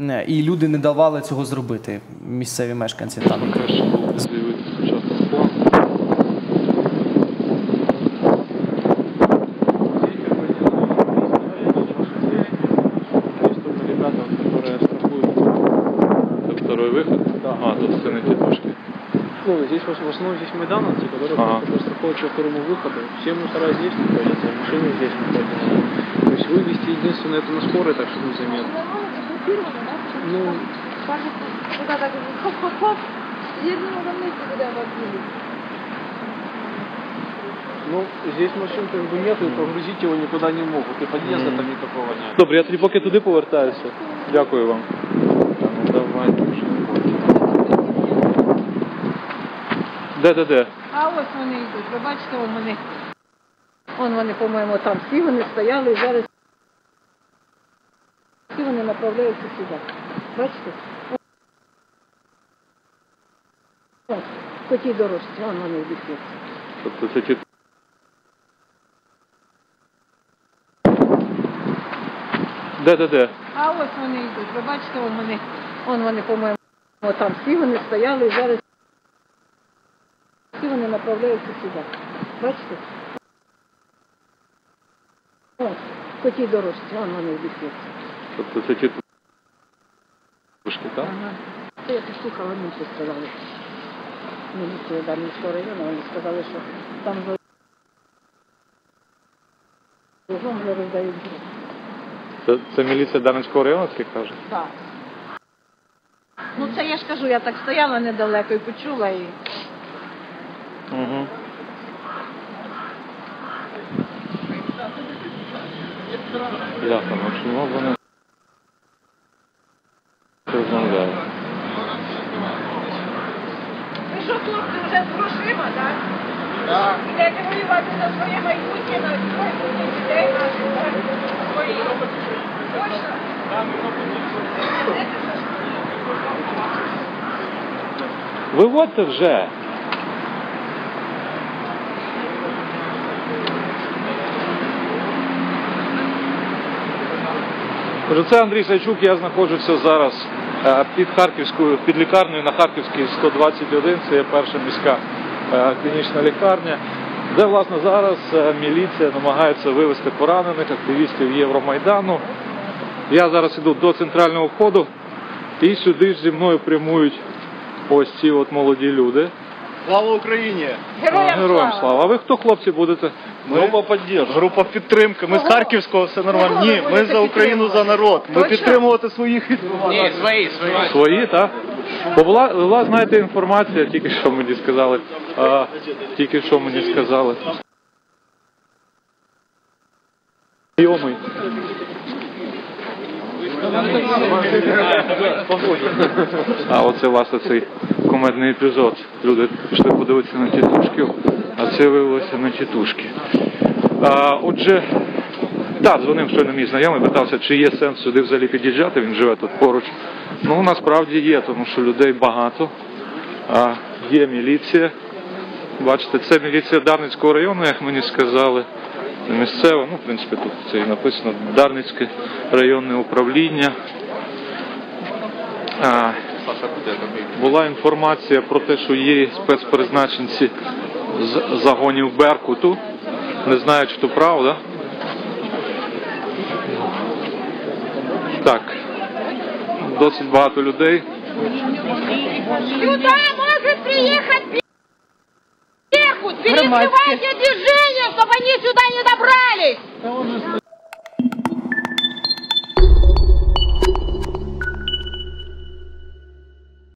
е, і люди не давали цього зробити. Місцеві мешканці там. Теж з'явився сучасний план. Ребята, которые страхуют. Это второй выход? Да. А, тут це не тітушки. Ну, здесь в в основном здесь майдановцы, которые Ага. просто страхуют по второму выходу. Все мусора здесь находятся, машины здесь находятся. То есть вывести единственное это на скорой, так что незаметно. Ну, Кажуть, куди так хоп-хоп-хоп, єдиного за місці буде водили. ну, здесь машин как бы нет, и погрузить его никуда не могут. И подъезда там никакого нет. Добре, я тоді поки туди повертаюся. Дякую вам. Та, ну давайте вже. Де, де, де? А ось вони йдуть. Ви бачите, вон вони. Вон вони, по-моєму, там всі вони стояли і зараз всі вони направляються сюди. Бачите? Ось, по тій дорожці, вон вони хлопці. Тобто це ті... Де, де, де? А ось вони йдуть. Ви бачите, вон вони. Вон вони, по-моєму, там всі вони стояли і зараз всі вони направляються сюди. Бачите? Ось, по тій дорожці, вон вони йдуть. Тобто це ті... Тушки, так? Ага. Це я послухала, мені що сказали. Міліція Дарницького району, вони сказали, що там Кругом вже роздають гроші. Це, це міліція Дарницького району, таке каже? Так. Ну це я ж кажу, я так стояла недалеко і почула і. Угу. Ясно, ну чому вони розмовляють? Ви що, хлопці, вже з грошима, так? Так. Ідете воювати за своє майбутнє, на майбутнє дітей так? Свої. Точно? Виводьте вже. Це Андрій Сайчук, я знаходжуся зараз е, під Харківською, під лікарнею на Харківській 121, це є перша міська клінічна лікарня, де власне зараз е, міліція намагається вивезти поранених активістів Євромайдану. Я зараз іду до центрального входу і сюди ж зі мною прямують ось ці от молоді люди. Слава Україні! Героям, Героям слава! слава. А ви хто хлопці будете? Група підтримки. Група підтримки. Ми з Харківського, все нормально. Ні, ми за Україну, за народ. Ми підтримувати своїх Ні, свої, свої. Свої, так? Бо була, була, знаєте, інформація, тільки що мені сказали. А, тільки що мені сказали. Знайомий. А оце власне цей комедний епізод. Люди пішли подивитися на тітушків, а це виявилося на тітушки. А, отже, так, дзвонив щойно мій знайомий, питався, чи є сенс сюди взагалі під'їжджати, він живе тут поруч. Ну, насправді є, тому що людей багато, а є міліція. Бачите, це міліція Дарницького району, як мені сказали. Місцева, ну, в принципі, тут це і написано Дарницьке районне управління. А, була інформація про те, що є спецпризначенці з загонів Беркуту. Не знаю, чи то правда. Так, досить багато людей. Сюди може приїхати Перекрывайте движение, щоб вони сюди!